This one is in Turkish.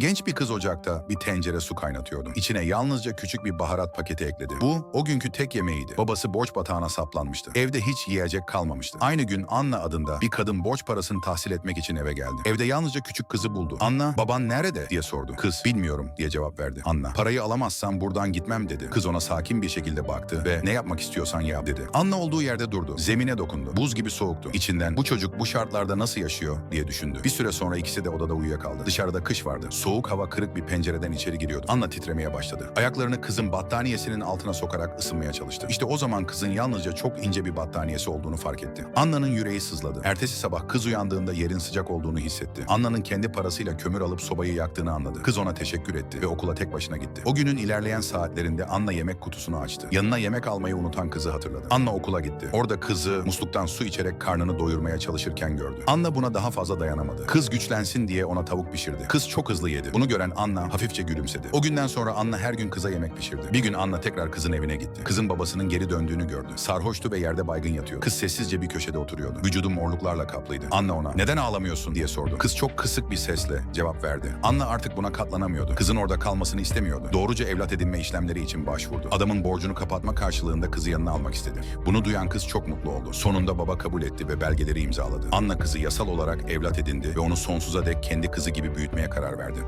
Genç bir kız ocakta bir tencere su kaynatıyordu. İçine yalnızca küçük bir baharat paketi ekledi. Bu o günkü tek yemeğiydi. Babası borç batağına saplanmıştı. Evde hiç yiyecek kalmamıştı. Aynı gün Anna adında bir kadın borç parasını tahsil etmek için eve geldi. Evde yalnızca küçük kızı buldu. Anna, baban nerede diye sordu. Kız, bilmiyorum diye cevap verdi. Anna, parayı alamazsam buradan gitmem dedi. Kız ona sakin bir şekilde baktı ve ne yapmak istiyorsan yap dedi. Anna olduğu yerde durdu. Zemine dokundu. Buz gibi soğuktu. İçinden bu çocuk bu şartlarda nasıl yaşıyor diye düşündü. Bir süre sonra ikisi de odada uyuyakaldı. Dışarıda kış vardı. Soğuk hava kırık bir pencereden içeri giriyordu. Anna titremeye başladı. Ayaklarını kızın battaniyesinin altına sokarak ısınmaya çalıştı. İşte o zaman kızın yalnızca çok ince bir battaniyesi olduğunu fark etti. Anna'nın yüreği sızladı. Ertesi sabah kız uyandığında yerin sıcak olduğunu hissetti. Anna'nın kendi parasıyla kömür alıp sobayı yaktığını anladı. Kız ona teşekkür etti ve okula tek başına gitti. O günün ilerleyen saatlerinde Anna yemek kutusunu açtı. Yanına yemek almayı unutan kızı hatırladı. Anna okula gitti. Orada kızı musluktan su içerek karnını doyurmaya çalışırken gördü. Anna buna daha fazla dayanamadı. Kız güçlensin diye ona tavuk pişirdi. Kız çok hızlı yedi. Bunu gören Anna hafifçe gülümsedi. O günden sonra Anna her gün kıza yemek pişirdi. Bir gün Anna tekrar kızın evine gitti. Kızın babasının geri döndüğünü gördü. Sarhoştu ve yerde baygın yatıyor. Kız sessizce bir köşede oturuyordu. Vücudu morluklarla kaplıydı. Anna ona neden ağlamıyorsun diye sordu. Kız çok kısık bir sesle cevap verdi. Anna artık buna katlanamıyordu. Kızın orada kalmasını istemiyordu. Doğruca evlat edinme işlemleri için başvurdu. Adamın borcunu kapatma karşılığında kızı yanına almak istedi. Bunu duyan kız çok mutlu oldu. Sonunda baba kabul etti ve belgeleri imzaladı. Anna kızı yasal olarak evlat edindi ve onu sonsuza dek kendi kızı gibi büyütmeye karar verdi.